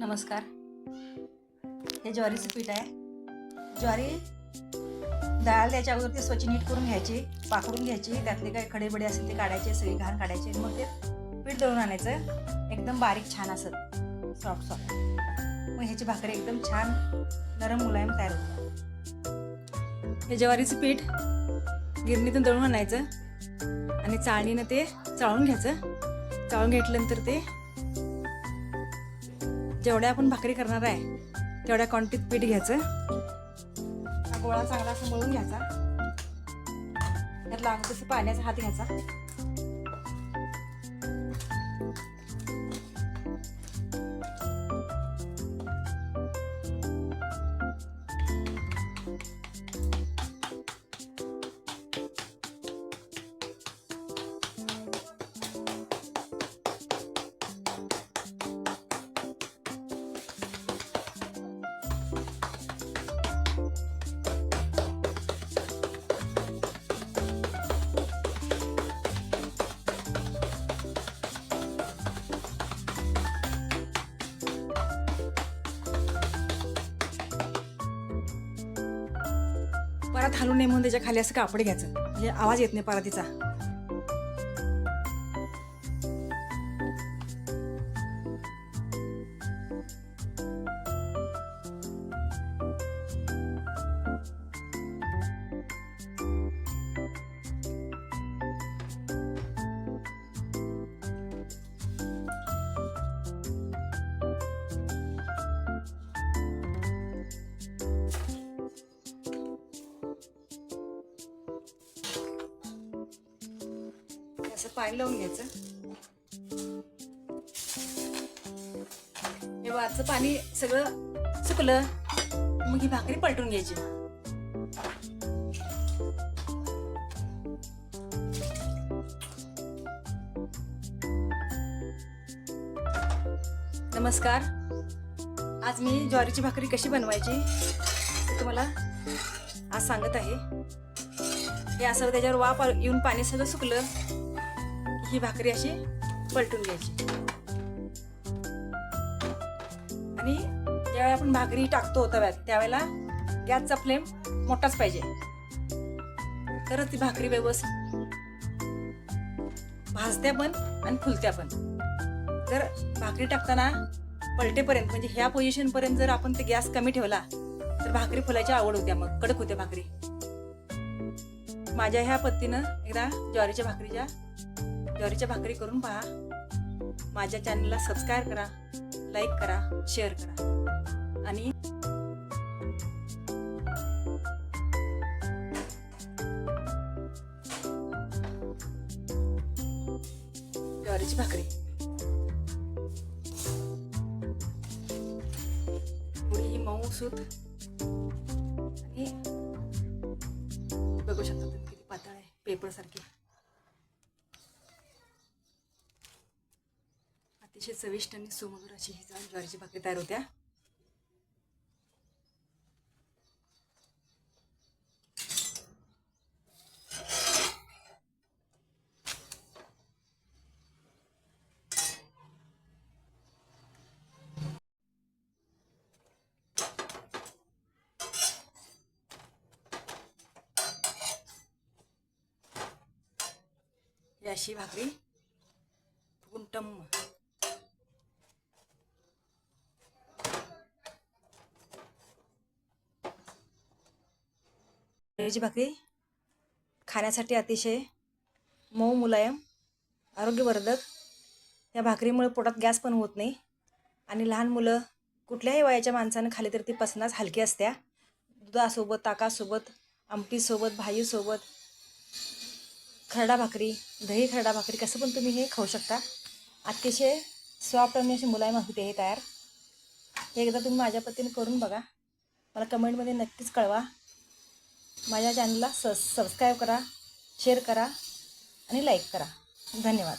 नमस्कार. हे ज्वारीचं पीठ आहे. ज्वारी डाळ द्यायच्या अगोदर ते स्वच्छ नीट करून घ्यायची पाकडून घ्यायची त्यातले काही खडेबडे असतील ते काढायचे सगळे घाण काढायचे मग ते पीठ दळून आणायचं. एकदम बारीक छान असत सॉफ्ट सॉफ्ट मग ह्याची भाकरी एकदम छान नरम मुलायम तयार होते. हे ज्वारीचं पीठ गिरणीतून दळून आणायचं. आणि चाळणीनं ते चाळून घ्यायचं. चाळून घेतल्यानंतर ते जेवढ्या आपण भाकरी करणार आहे तेवढ्या क्वांटिटीत पीठ घ्यायचं. हा गोळा चांगला असं मळून घ्यायचा. त्यात लागत तसं पाण्याचा हात घ्यायचा. परत हालून नये म्हणून त्याच्याखाली असं कापड घ्यायचं. म्हणजे आवाज येत नाही परातीचा असं पाणी लावून घ्यायचं. हे वारचं पाणी सगळं सुकलं. मग ही भाकरी पलटून घ्यायची. नमस्कार. आज मी ज्वारीची भाकरी कशी बनवायची तुम्हाला आज सांगत आहे. हे असं त्याच्यावर वाफ येऊन पाणी सगळं सुकलं. ही भाकरी अशी पलटून घ्यायची. आणि ज्यावेळी आपण भाकरी टाकतो तव्यात त्यावेळेला गॅसचा फ्लेम मोठाच पाहिजे. तरच ती भाकरी व्यवस्थित भाजत्या पण आणि फुलत्या पण. जर भाकरी टाकताना पलटेपर्यंत म्हणजे ह्या पोझिशनपर्यंत जर आपण ते गॅस कमी ठेवला तर भाकरी फुलायची आवड होत्या मग. कडक होत्या भाकरी. माझ्या ह्या पद्धतीनं एकदा ज्वारीच्या भाकरीच्या ज्वारीच्या भाकरी करून पहा. माझ्या चॅनलला सबस्क्राईब करा लाईक करा शेअर करा. आणि ज्वारीची भाकरी. थोडी ही मऊ सूत. आणि बघू शकता तुम्ही किती पातळ आहे पेपर सारखी अतिशय चविष्ट आणि सुमधुर अशी ही जाऊन ज्वारीची भाकरी तयार होत्या. अशी भाकरी टम्म ज्वारीची भाकरी खाण्यासाठी अतिशय मऊ मुलायम आरोग्यवर्धक. या भाकरीमुळे पोटात गॅस पण होत नाही. आणि लहान मुलं कुठल्याही वयाच्या माणसानं खाली तर ती पसनास हलकी असत्या. दुधासोबत ताकासोबत आमटीसोबत भाजीसोबत खरडा भाकरी दही खरडा भाकरी कसं पण तुम्ही हे खाऊ शकता. अतिशय सॉफ्ट आणि अशी मुलायम होते हे तयार. हे एकदा तुम्ही माझ्या पतीने करून बघा. मला कमेंटमध्ये नक्कीच कळवा. माझ्या चॅनलला स सबस्क्राईब करा शेअर करा आणि लाईक करा. धन्यवाद.